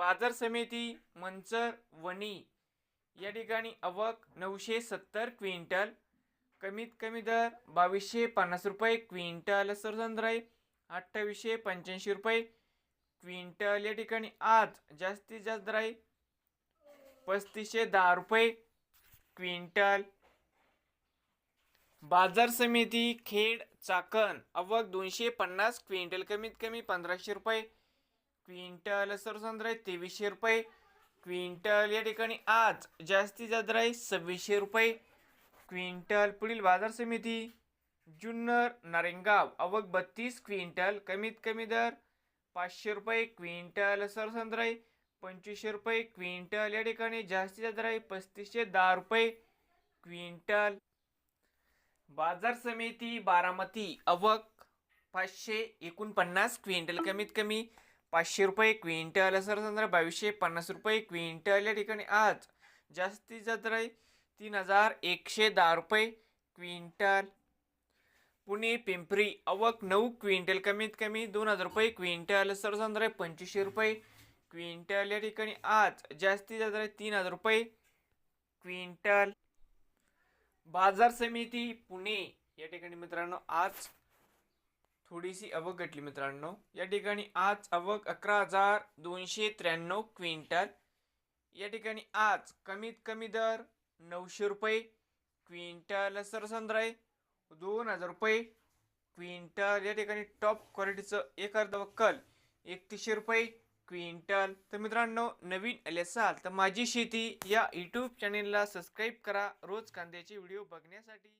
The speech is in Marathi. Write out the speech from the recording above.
बाजार समिती मंचर वणी या ठिकाणी आवक नऊशे सत्तर क्विंटल कमीत कमी दर बावीसशे पन्नास रुपये क्विंटल सरसंद्राई अठ्ठावीसशे पंच्याऐंशी रुपये क्विंटल या ठिकाणी आज जास्तीत जास्त दर आहे. पस्तीसशे दहा रुपये क्विंटल. बाजार समिती खेड चाकण अवक दोनशे पन्नास क्विंटल कमीत कमी पंधराशे रुपये क्विंटल सरसंद्र आहे तेवीसशे रुपये. क्विंटल या ठिकाणी आज जास्तीत जास्त आहे सव्वीसशे रुपये. क्विंटल पुढील बाजार समिती जुन्नर नारेंगाव अवघ बत्तीस क्विंटल कमीत कमी दर पाचशे रुपये क्विंटल सरसंद्र आहे पंचवीसशे रुपये क्विंटल या ठिकाणी जास्तीत जास्त आहे पस्तीसशे दहा रुपये. क्विंटल बाजार समिती बारामती अवक पाचशे एकोणपन्नास क्विंटल कमीत कमी पाचशे रुपये क्विंटल सरसंद्र बावीसशे पन्नास रुपये क्विंटल या ठिकाणी. आज जास्तीत जास्त आहे तीन हजार एकशे दहा रुपये क्विंटल. पुणे पिंपरी अवक नऊ क्विंटल कमीत कमी दोन हजार रुपये क्विंटल सरसंद्र आहे पंचवीसशे रुपये क्विंटल या ठिकाणी. आज जास्तीत जास्त आहे तीन हजार रुपये क्विंटल. बाजार समिती पुणे या ठिकाणी मित्रांनो आज थोडीशी आवक घटली मित्रांनो. या ठिकाणी आज आवक अकरा हजार दोनशे त्र्याण्णव क्विंटल. या ठिकाणी आज कमीत कमी दर नऊशे रुपये क्विंटल सरसंद्र आहे दोन हजार रुपये क्विंटल. या ठिकाणी टॉप क्वालिटीचं एक अर्ध वक्कल एकतीसशे रुपये क्विंटल. तर मित्रांनो नवीन आले असाल तर माझी शेती या यूट्यूब चॅनेलला सबस्क्राईब करा. रोज कांद्याचे व्हिडिओ बघण्यासाठी.